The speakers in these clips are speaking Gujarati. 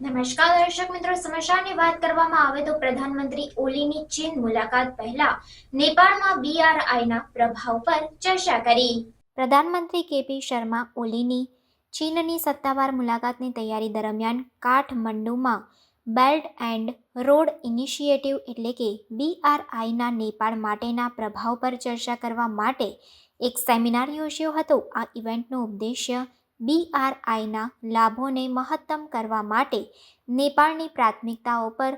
નમસ્કાર દર્શક મિત્રો સમસ્યાની વાત કરવામાં આવે તો પ્રધાનમંત્રી ઓલીની ચીન મુલાકાત પહેલા નેપાળમાં બીઆરઆઈના પ્રભાવ પર ચર્ચા કરી. પ્રધાનમંત્રી કેપી શર્મા ઓલીની ચીનની સત્તાવાર મુલાકાતની તૈયારી દરમિયાન કાઠમંડુમાં બેલ્ટ એન્ડ રોડ ઇનિશિયેટિવ એટલે કે બીઆરઆઈના નેપાળ માટેના પ્રભાવ પર ચર્ચા કરવા માટે એક સેમિનાર યોજ્યો હતો. આ ઇવેન્ટનો ઉદ્દેશ્ય બીઆરઆઈના લાભોને મહત્તમ કરવા માટે નેપાળની પ્રાથમિકતાઓ પર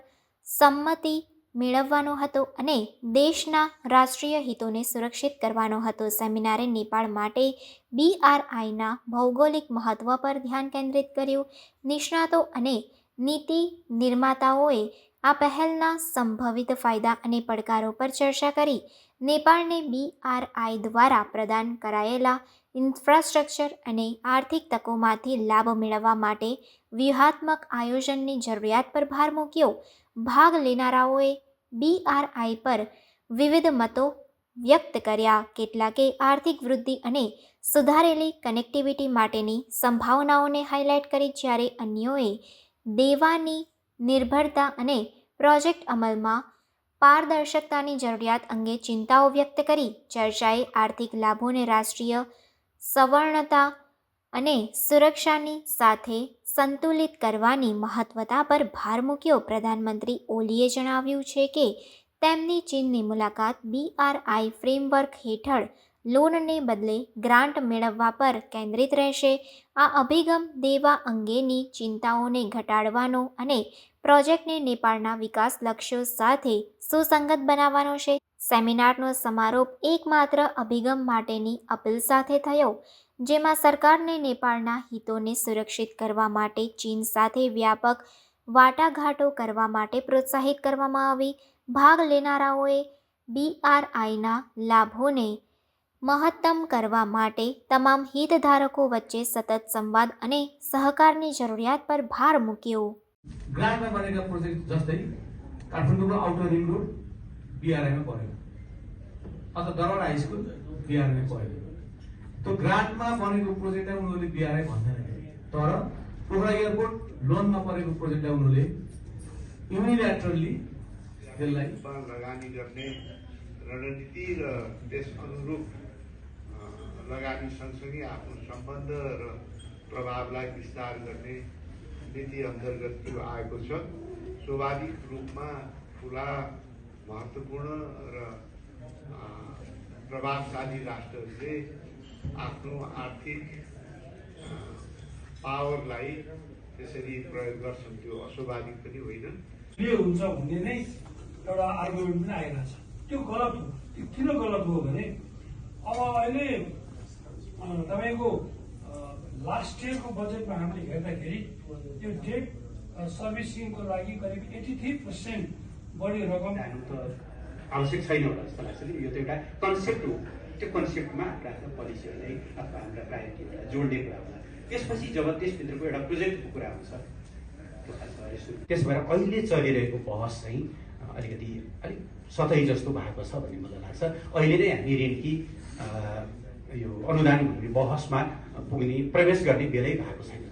સંમતિ મેળવવાનો હતો અને દેશના રાષ્ટ્રીય હિતોને સુરક્ષિત કરવાનો હતો. સેમિનારે નેપાળ માટે બીઆરઆઈના ભૌગોલિક મહત્વ પર ધ્યાન કેન્દ્રિત કર્યું. નિષ્ણાતો અને નીતિ નિર્માતાઓએ આ પહેલના સંભવિત ફાયદા અને પડકારો પર ચર્ચા કરી. નેપાળને બીઆરઆઈ દ્વારા પ્રદાન કરાયેલા ઇન્ફ્રાસ્ટ્રક્ચર અને આર્થિક તકોમાંથી લાભ મેળવવા માટે વ્યૂહાત્મક આયોજનની જરૂરિયાત પર ભાર મૂક્યો. ભાગ લેનારાઓએ બીઆરઆઈ પર વિવિધ મતો વ્યક્ત કર્યા. કેટલાકે આર્થિક વૃદ્ધિ અને સુધારેલી કનેક્ટિવિટી માટેની સંભાવનાઓને હાઇલાઇટ કરી, જ્યારે અન્યોએ દેવાની નિર્ભરતા અને પ્રોજેક્ટ અમલમાં પારદર્શકતાની જરૂરિયાત અંગે ચિંતાઓ વ્યક્ત કરી. ચર્ચાએ આર્થિક લાભોને રાષ્ટ્રીય સવર્ણતા અને સુરક્ષાની સાથે સંતુલિત કરવાની મહત્વતા પર ભાર મૂક્યો. પ્રધાનમંત્રી ઓલીએ જણાવ્યું છે કે, તેમની ચીનની મુલાકાત બીઆરઆઈ ફ્રેમવર્ક હેઠળ લોનને બદલે ગ્રાન્ટ મેળવવા પર કેન્દ્રિત રહેશે. આ અભિગમ દેવા અંગેની ચિંતાઓને ઘટાડવાનો અને પ્રોજેક્ટને નેપાળના વિકાસ લક્ષ્યો સાથે સુસંગત બનાવવાનો છે. સેમિનારનો સમારોપ એકમાત્ર અભિગમ માટેની અપીલ સાથે થયો, જેમાં સરકારને નેપાળના હિતોને સુરક્ષિત કરવા માટે ચીન સાથે વ્યાપક વાટાઘાટો કરવા માટે પ્રોત્સાહિત કરવામાં આવી. ભાગ લેનારાઓએ બીઆરઆઈના લાભોને મહત્તમ કરવા માટે તમામ હિતધારકો વચ્ચે સતત સંવાદ અને સહકારની જરૂરિયાત પર ભાર મૂક્યો ग्रान्टमा बनेका प्रोजेक्ट जस्तै काठमाडौँको आउटर रिङ रोड बिआरआईमा परेको अथवा दरवाड हाई स्कुल बिआरआईमा परेको त्यो ग्रान्टमा बनेको प्रोजेक्टलाई उनीहरूले बिआरआई भन्दैन तर पोखरा एयरपोर्ट लोनमा परेको प्रोजेक्टलाई उनीहरूले युनिल्याटरली त्यसलाई रूपमा लगानी गर्ने रणनीति र त्यस अनुरूप अ, लगानी सँगसँगै आफ्नो सम्बन्ध र प्रभावलाई विस्तार गर्ने नीति अन्तर्गत यो आएको छ। स्वाभाविक रूपमा ठुला महत्त्वपूर्ण र प्रभावशाली राष्ट्रहरूले आफ्नो आर्थिक पावरलाई त्यसरी प्रयोग गर्छन्। त्यो अस्वाभाविक पनि होइन के हुन्छ भन्ने नै एउटा आर्गुमेन्ट पनि आइरहेको छ त्यो गलत हो। त्यो किन गलत हो भने अब अहिले तपाईँको लास्ट इयरको बजेटमा हामीले हेर्दाखेरि त्यो डेट सर्भिसिङको लागि करिब एटी थ्री पर्सेन्ट बढी रकम आवश्यक छैन होला जस्तो लाग्छ कि यो त एउटा कन्सेप्ट हो। त्यो कन्सेप्टमा आफ्ना पोलिसीहरूलाई अथवा हाम्रा प्रायोरिटीहरूलाई जोड्ने कुरा होला। त्यसपछि जब त्यसभित्रको एउटा प्रोजेक्टको कुरा यसो त्यस भएर अहिले चलिरहेको बहस चाहिँ अलिकति अलिक सतही जस्तो भएको छ भन्ने मलाई लाग्छ। अहिले नै हामी ऋणकी यो अनुदान भन्ने बहसमा पुग्ने प्रवेश गर्ने बेलै भएको छैन।